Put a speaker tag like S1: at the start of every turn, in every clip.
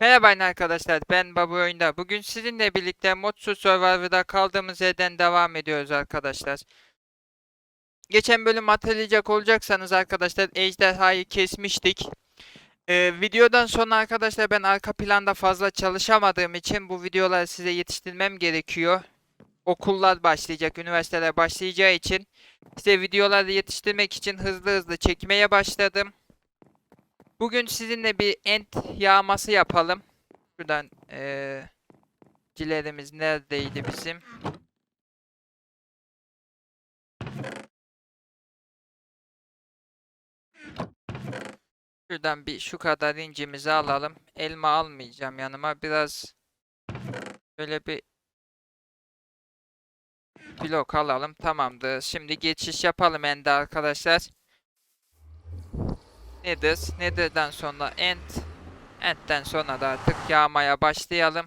S1: Merhaba arkadaşlar ben Babu Oyunda. Bugün sizinle birlikte Modsuz Survivor'da kaldığımız yerden devam ediyoruz arkadaşlar. Geçen bölüm hatırlayacak olacaksanız arkadaşlar ejderhayı kesmiştik. Ee, videodan sonra arkadaşlar ben arka planda fazla çalışamadığım için bu videoları size yetiştirmem gerekiyor. Okullar başlayacak, üniversiteler başlayacağı için size videoları yetiştirmek için hızlı hızlı çekmeye başladım. Bugün sizinle bir ent yağması yapalım. Şuradan eee cilerimiz neredeydi bizim? Şuradan bir şu kadar incimizi alalım. Elma almayacağım yanıma. Biraz böyle bir blok alalım. Tamamdır. Şimdi geçiş yapalım ende arkadaşlar. Nedir? Nedir'den sonra end. End'den sonra da artık yağmaya başlayalım.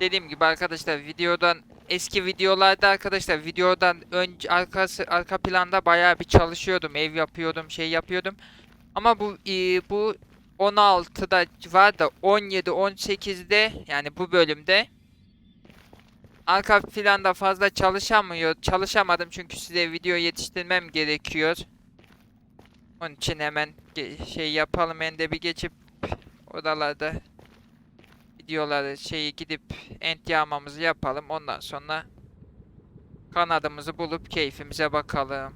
S1: Dediğim gibi arkadaşlar videodan eski videolarda arkadaşlar videodan önce arkası arka planda bayağı bir çalışıyordum. Ev yapıyordum, şey yapıyordum. Ama bu e, bu 16'da var da 17 18'de yani bu bölümde arka planda fazla çalışamıyor. Çalışamadım çünkü size video yetiştirmem gerekiyor. Onun için hemen şey yapalım ben de bir geçip odalarda videoları şeyi gidip ent yağmamızı yapalım. Ondan sonra kanadımızı bulup keyfimize bakalım.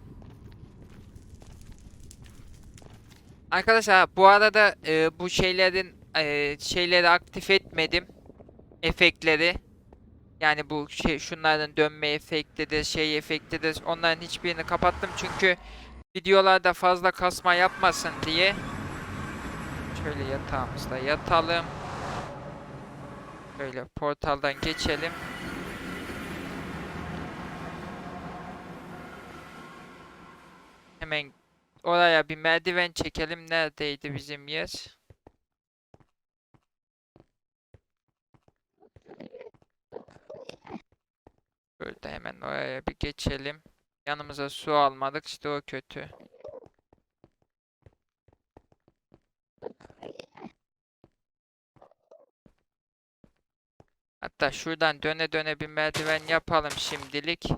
S1: Arkadaşlar bu arada e, bu şeylerin e, şeyleri aktif etmedim. Efektleri. Yani bu şey şunların dönme efektidir, şey efektidir. Onların hiçbirini kapattım çünkü videolarda fazla kasma yapmasın diye. Şöyle yatağımızda yatalım. Böyle portaldan geçelim. Hemen oraya bir merdiven çekelim. Neredeydi bizim yer? Böyle hemen oraya bir geçelim. Yanımıza su almadık işte o kötü. Hatta şuradan döne döne bir merdiven yapalım şimdilik.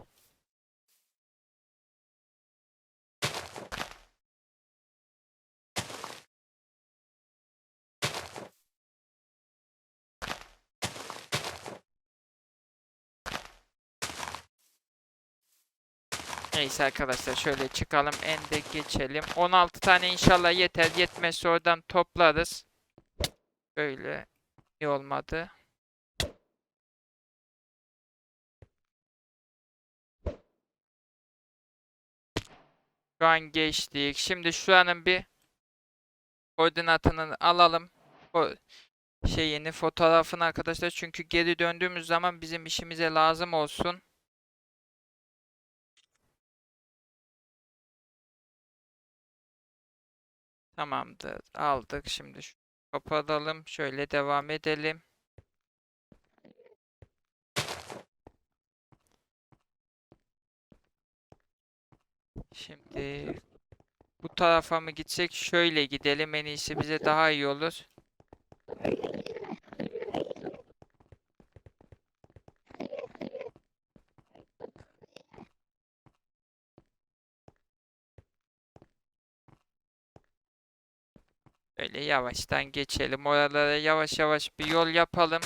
S1: Neyse arkadaşlar şöyle çıkalım ende geçelim. 16 tane inşallah yeter. Yetmezse oradan toplarız. Böyle iyi olmadı. Şu an geçtik. Şimdi şuranın bir koordinatını alalım. O şeyini fotoğrafını arkadaşlar çünkü geri döndüğümüz zaman bizim işimize lazım olsun. Tamamdır. Aldık. Şimdi şu kapatalım. Şöyle devam edelim. Şimdi bu tarafa mı gitsek? Şöyle gidelim. En iyisi bize daha iyi olur. Böyle yavaştan geçelim. Oralara yavaş yavaş bir yol yapalım.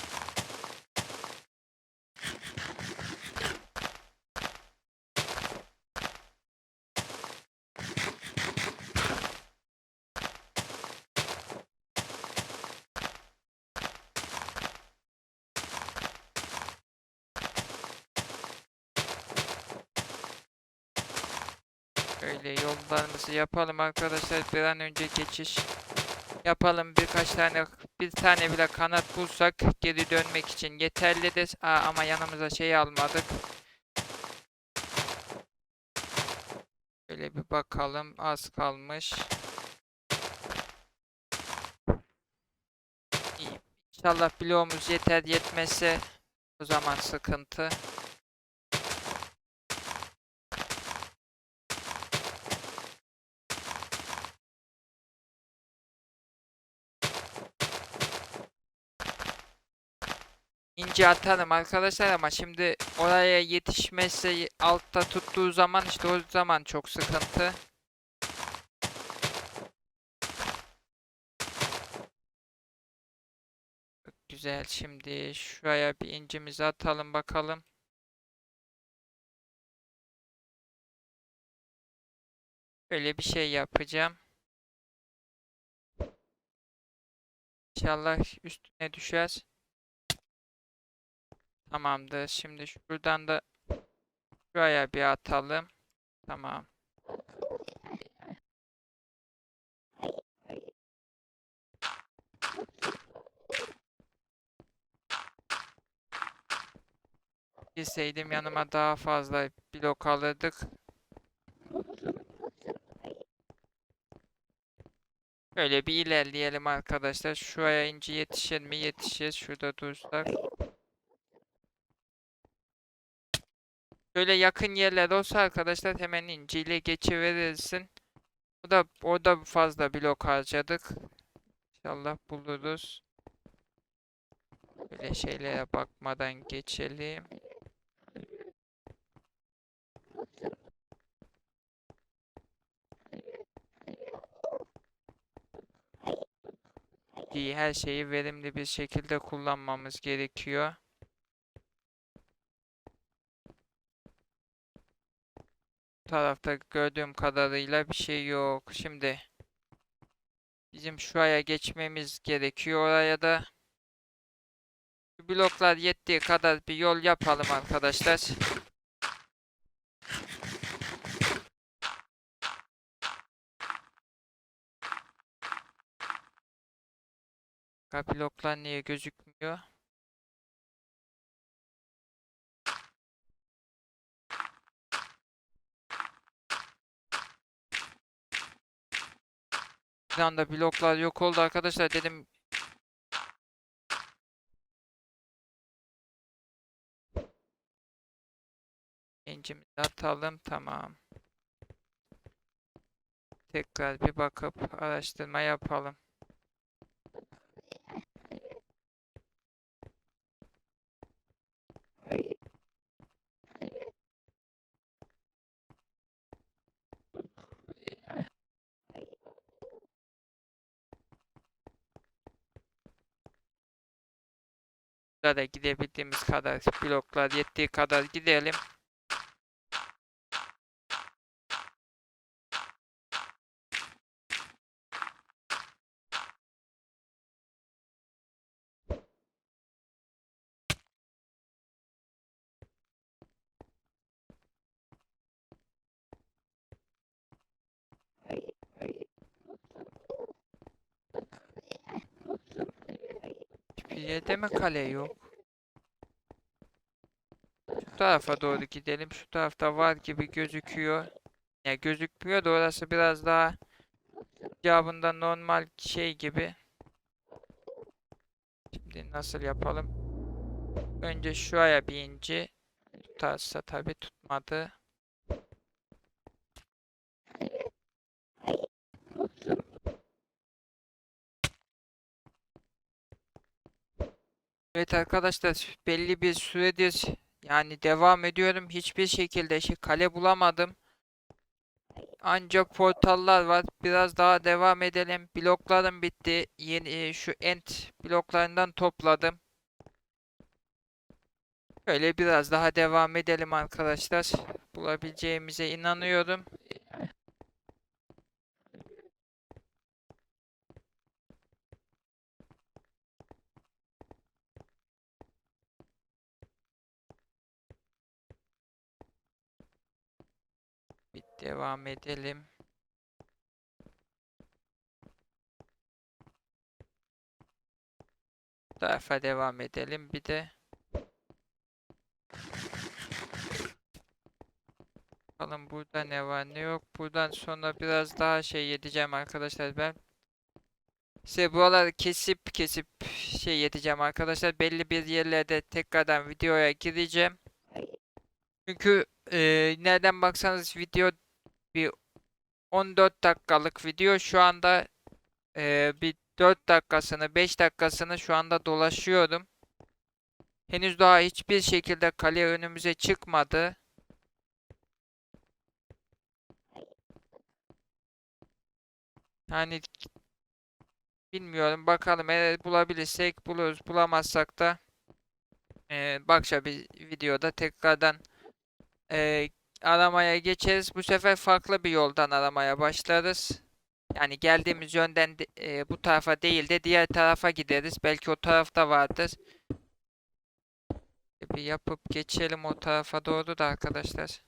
S1: Böyle yollarımızı yapalım arkadaşlar. Bir an önce geçiş yapalım. Birkaç tane bir tane bile kanat bulsak geri dönmek için yeterlidir. Aa, ama yanımıza şey almadık. Böyle bir bakalım. Az kalmış. İnşallah bloğumuz yeter yetmezse o zaman sıkıntı. İnce atarım arkadaşlar ama şimdi oraya yetişmezse altta tuttuğu zaman işte o zaman çok sıkıntı. Güzel şimdi şuraya bir incimizi atalım bakalım. Böyle bir şey yapacağım. İnşallah üstüne düşer. Tamamdır. Şimdi şuradan da şuraya bir atalım. Tamam. Gitseydim yanıma daha fazla blok alırdık. Böyle bir ilerleyelim arkadaşlar. Şuraya ince yetişir mi? Yetişir. Şurada dursak. Böyle yakın yerler olsa arkadaşlar hemen inciyle geçiverirsin. Bu da orada fazla blok harcadık. İnşallah buluruz. Böyle şeylere bakmadan geçelim. Her şeyi verimli bir şekilde kullanmamız gerekiyor. Tarafta gördüğüm kadarıyla bir şey yok. Şimdi bizim şuraya geçmemiz gerekiyor. Oraya da şu bloklar yettiği kadar bir yol yapalım arkadaşlar. Fakat bloklar niye gözükmüyor? Anda bloklar yok oldu arkadaşlar dedim. İncimizi atalım tamam. Tekrar bir bakıp araştırma yapalım. Da gidebildiğimiz kadar bloklar yettiği kadar gidelim. Yerde mi kale yok? Şu tarafa doğru gidelim. Şu tarafta var gibi gözüküyor. Ya gözükmüyor da orası biraz daha cevabında normal şey gibi. Şimdi nasıl yapalım? Önce şuraya bir inci. Tutarsa tabi tutmadı. Evet arkadaşlar belli bir süredir yani devam ediyorum. Hiçbir şekilde şey kale bulamadım. Ancak portallar var. Biraz daha devam edelim. Bloklarım bitti. Yeni e, şu end bloklarından topladım. Böyle biraz daha devam edelim arkadaşlar. Bulabileceğimize inanıyorum. Bir devam edelim. Bu tarafa devam edelim. Bir de bakalım burada ne var ne yok. Buradan sonra biraz daha şey yedeceğim arkadaşlar ben. İşte buraları kesip kesip şey yedeceğim arkadaşlar. Belli bir yerlerde tekrardan videoya gireceğim. Çünkü eee, nereden baksanız video 14 dakikalık video şu anda eee, bir 4 dakikasını 5 dakikasını şu anda dolaşıyorum. Henüz daha hiçbir şekilde kale önümüze çıkmadı. Yani bilmiyorum bakalım eğer bulabilirsek buluruz bulamazsak da eee başka bir videoda tekrardan eee, aramaya geçeriz. Bu sefer farklı bir yoldan aramaya başlarız. Yani geldiğimiz yönden de- eee, bu tarafa değil de diğer tarafa gideriz. Belki o tarafta vardır. Bir yapıp geçelim o tarafa doğru da arkadaşlar.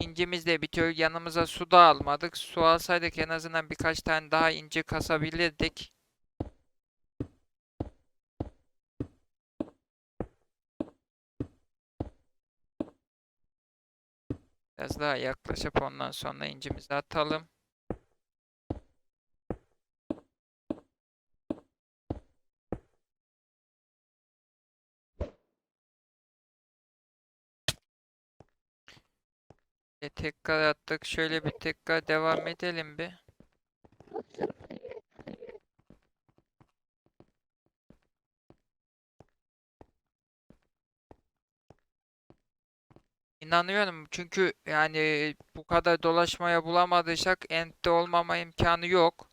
S1: İncimiz de bitiyor. Yanımıza su da almadık. Su alsaydık en azından birkaç tane daha inci kasabilirdik. Biraz daha yaklaşıp ondan sonra incimizi atalım. E, tekrar attık. Şöyle bir tekrar devam edelim bir. İnanıyorum çünkü yani bu kadar dolaşmaya bulamadıysak end'de olmama imkanı yok.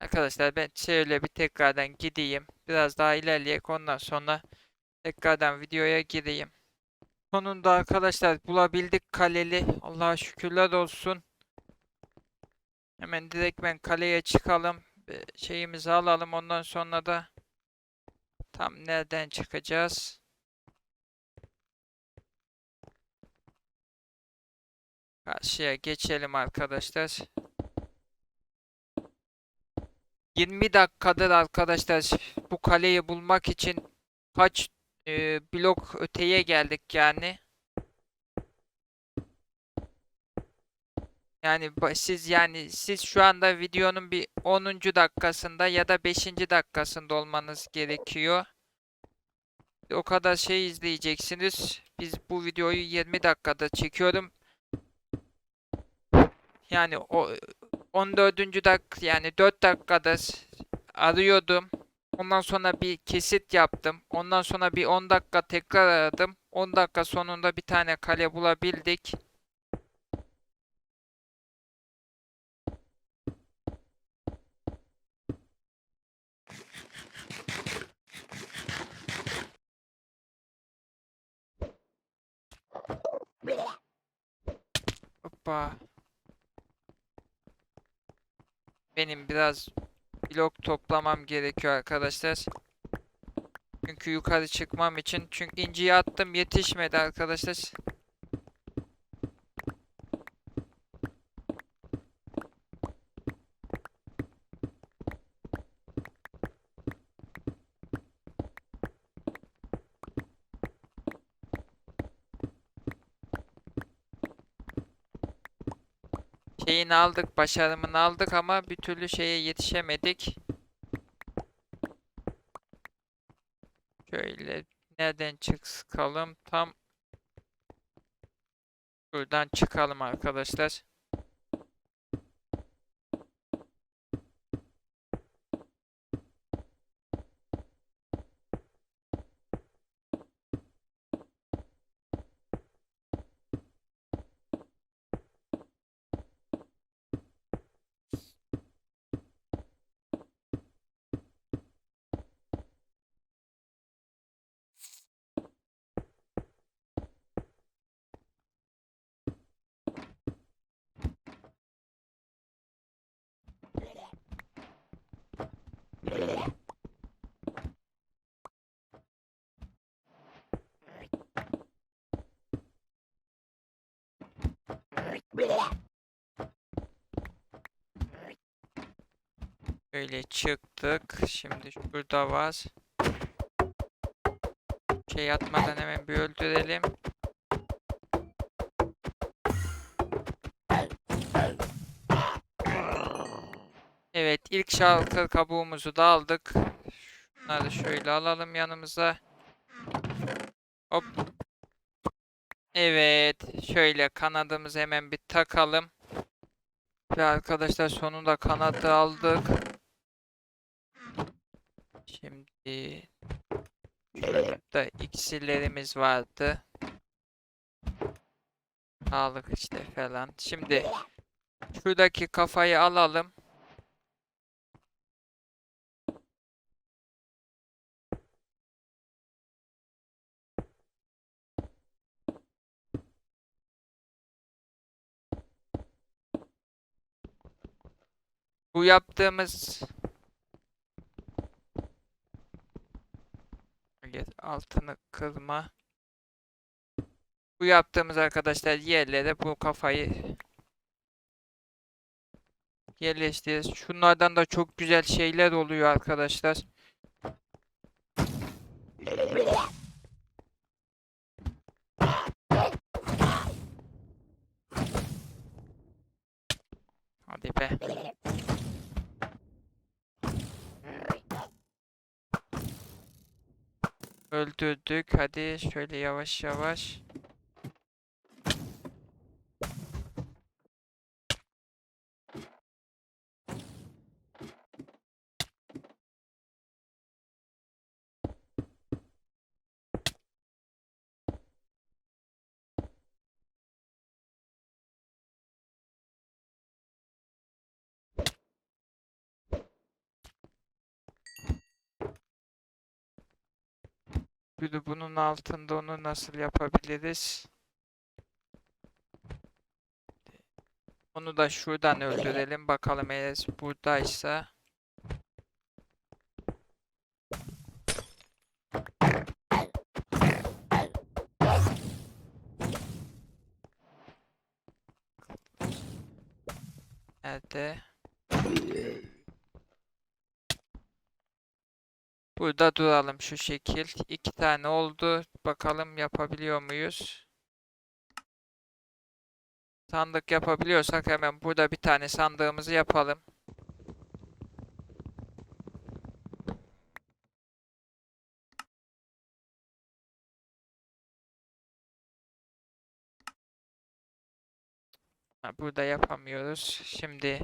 S1: Arkadaşlar ben şöyle bir tekrardan gideyim. Biraz daha ilerleyek ondan sonra tekrardan videoya gireyim. Sonunda arkadaşlar bulabildik kaleli. Allah'a şükürler olsun. Hemen direkt ben kaleye çıkalım. Şeyimizi alalım. Ondan sonra da tam nereden çıkacağız? Karşıya geçelim arkadaşlar. 20 dakikadır arkadaşlar bu kaleyi bulmak için kaç e, blok öteye geldik yani. Yani siz yani siz şu anda videonun bir 10. dakikasında ya da 5. dakikasında olmanız gerekiyor. O kadar şey izleyeceksiniz. Biz bu videoyu 20 dakikada çekiyorum. Yani o 14. dak yani 4 dakikada arıyordum. Ondan sonra bir kesit yaptım. Ondan sonra bir 10 dakika tekrar aradım. 10 dakika sonunda bir tane kale bulabildik. Hoppa. Benim biraz blok toplamam gerekiyor arkadaşlar. Çünkü yukarı çıkmam için. Çünkü inciyi attım yetişmedi arkadaşlar. Şeyini aldık, başarımını aldık ama bir türlü şeye yetişemedik. Şöyle nereden çıkalım? Tam buradan çıkalım arkadaşlar. Böyle çıktık. Şimdi şurada var. Şey atmadan hemen bir öldürelim. Evet ilk şalkır kabuğumuzu da aldık. Bunları şöyle alalım yanımıza. Hop. Evet. Şöyle kanadımızı hemen bir takalım. Ve arkadaşlar sonunda kanadı aldık. Şimdi şurada iksirlerimiz vardı. Sağlık işte falan. Şimdi şuradaki kafayı alalım. Yaptığımız altını kırma. Bu yaptığımız arkadaşlar yerlere bu kafayı yerleştiririz. Şunlardan da çok güzel şeyler oluyor arkadaşlar. Hadi be. Öldürdük. Hadi şöyle yavaş yavaş. De bunun altında onu nasıl yapabiliriz? Onu da şuradan öldürelim. Bakalım eğer buradaysa. Nerede? Burada duralım şu şekil. İki tane oldu. Bakalım yapabiliyor muyuz? Sandık yapabiliyorsak hemen burada bir tane sandığımızı yapalım. Ha, burada yapamıyoruz. Şimdi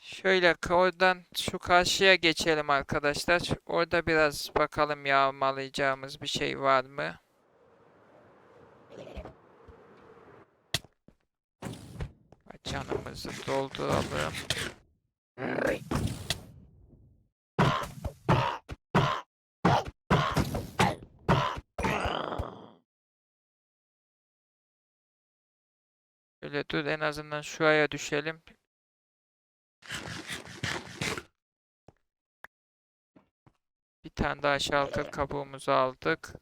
S1: şöyle oradan şu karşıya geçelim arkadaşlar. Orada biraz bakalım yağmalayacağımız bir şey var mı? Canımızı dolduralım. Şöyle dur en azından şuraya düşelim. Bir tane daha şalter kabuğumuzu aldık.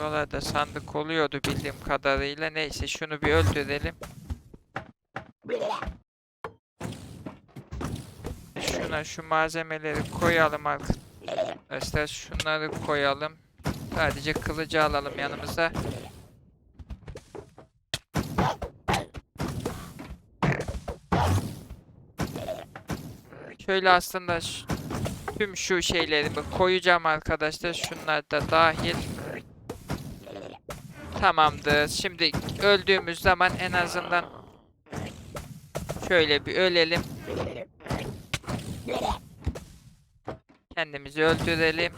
S1: Buralarda sandık oluyordu bildiğim kadarıyla. Neyse şunu bir öldürelim. Şuna şu malzemeleri koyalım arkadaşlar. Şunları koyalım. Sadece kılıcı alalım yanımıza. Şöyle aslında tüm şu şeylerimi koyacağım arkadaşlar. Şunlar da dahil. Tamamdır. Şimdi öldüğümüz zaman en azından şöyle bir ölelim. Kendimizi öldürelim.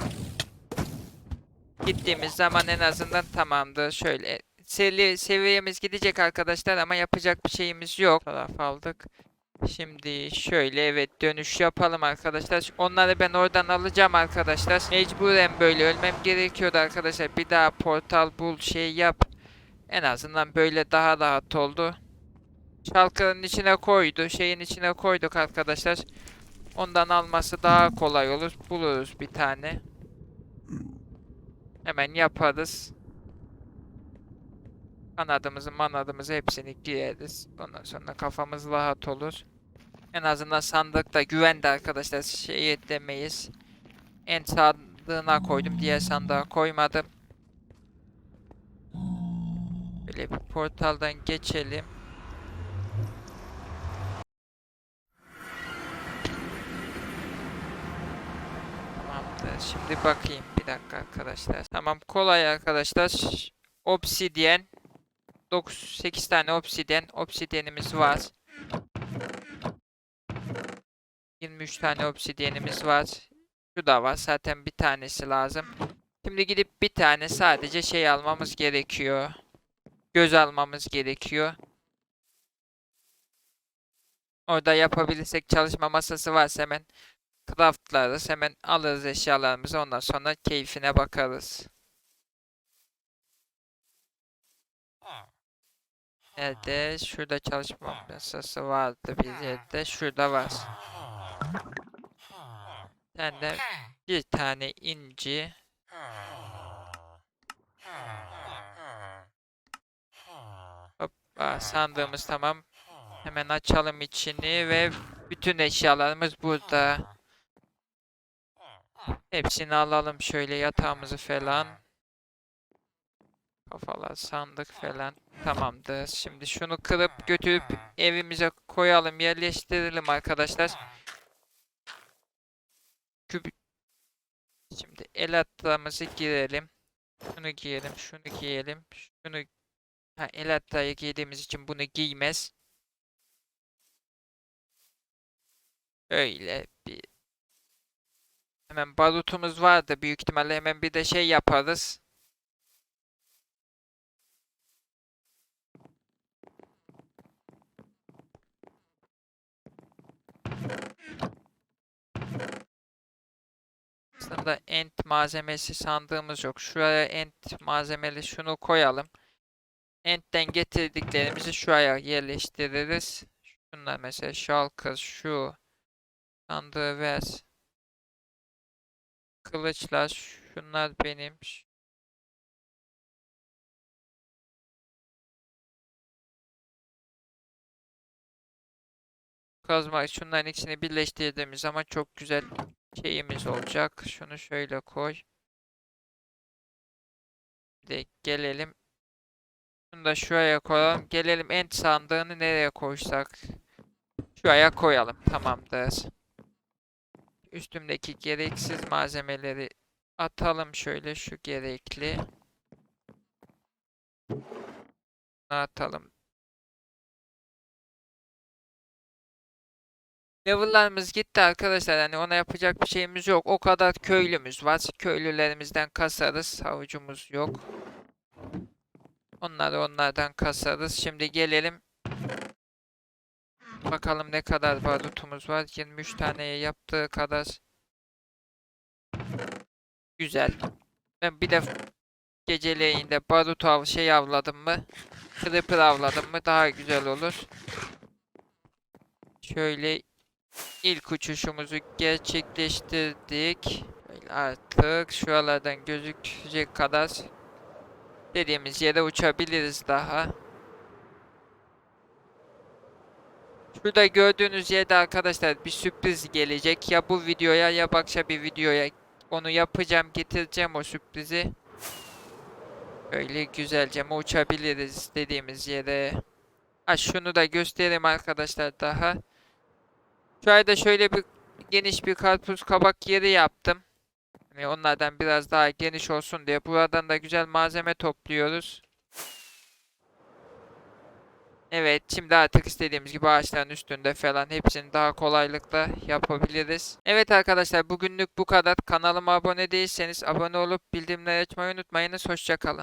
S1: Gittiğimiz zaman en azından tamamdır. Şöyle sevi seviyemiz gidecek arkadaşlar ama yapacak bir şeyimiz yok. Taraf aldık. Şimdi şöyle evet dönüş yapalım arkadaşlar. Onları ben oradan alacağım arkadaşlar. Mecburen böyle ölmem gerekiyordu arkadaşlar. Bir daha portal bul şey yap. En azından böyle daha rahat oldu. Şalkırın içine koydu. Şeyin içine koyduk arkadaşlar. Ondan alması daha kolay olur. Buluruz bir tane. Hemen yaparız. Kanadımızı manadımızı hepsini giyeriz. Ondan sonra kafamız rahat olur. En azından sandıkta güvende arkadaşlar şey demeyiz. En sandığına koydum diğer sandığa koymadım. Böyle bir portaldan geçelim. Tamamdır. Şimdi bakayım bir dakika arkadaşlar. Tamam kolay arkadaşlar. Obsidyen 9 8 tane obsidyen. Obsidyenimiz var. 23 tane obsidyenimiz var. Şu da var. Zaten bir tanesi lazım. Şimdi gidip bir tane sadece şey almamız gerekiyor. Göz almamız gerekiyor. Orada yapabilirsek çalışma masası varsa hemen craftlarız. Hemen alırız eşyalarımızı. Ondan sonra keyfine bakarız. Nerede? Şurada çalışma masası vardı bir yerde. Şurada var. Sen de bir tane inci. Hoppa, sandığımız tamam. Hemen açalım içini ve bütün eşyalarımız burada. Hepsini alalım şöyle yatağımızı falan. Kafalar, sandık falan. Tamamdır. Şimdi şunu kırıp götürüp evimize koyalım, yerleştirelim arkadaşlar. Küp Şimdi el atlamızı girelim. Şunu giyelim, şunu giyelim, şunu ha, el atlayı giydiğimiz için bunu giymez. Öyle bir hemen barutumuz vardı büyük ihtimalle hemen bir de şey yaparız. Aslında ent malzemesi sandığımız yok. Şuraya ent malzemeli şunu koyalım. Ent'ten getirdiklerimizi şuraya yerleştiririz. Şunlar mesela şalkır şu sandığı ver. Kılıçlar şunlar benim. Kazma şunların ikisini birleştirdiğimiz zaman çok güzel şeyimiz olacak. Şunu şöyle koy. De gelelim. Şunu da şuraya koyalım. Gelelim end sandığını nereye koysak. Şuraya koyalım. Tamamdır. Üstümdeki gereksiz malzemeleri atalım şöyle şu gerekli. Atalım. Level'larımız gitti arkadaşlar. Hani ona yapacak bir şeyimiz yok. O kadar köylümüz var. Köylülerimizden kasarız. Havucumuz yok. Onları onlardan kasarız. Şimdi gelelim. Bakalım ne kadar barutumuz var. 23 taneye yaptığı kadar. Güzel. Ben bir de geceleyin de barut av şey avladım mı? Creeper avladım mı daha güzel olur. Şöyle ilk uçuşumuzu gerçekleştirdik. Artık şuralardan gözükecek kadar dediğimiz yere uçabiliriz daha. Şurada gördüğünüz yerde arkadaşlar bir sürpriz gelecek. Ya bu videoya ya başka bir videoya onu yapacağım, getireceğim o sürprizi. Böyle güzelce uçabiliriz dediğimiz yere. Ha şunu da göstereyim arkadaşlar daha. Şurada şöyle bir geniş bir karpuz kabak yeri yaptım. Hani onlardan biraz daha geniş olsun diye. Buradan da güzel malzeme topluyoruz. Evet, şimdi artık istediğimiz gibi ağaçların üstünde falan hepsini daha kolaylıkla yapabiliriz. Evet arkadaşlar bugünlük bu kadar. Kanalıma abone değilseniz abone olup bildirimleri açmayı unutmayınız. Hoşçakalın.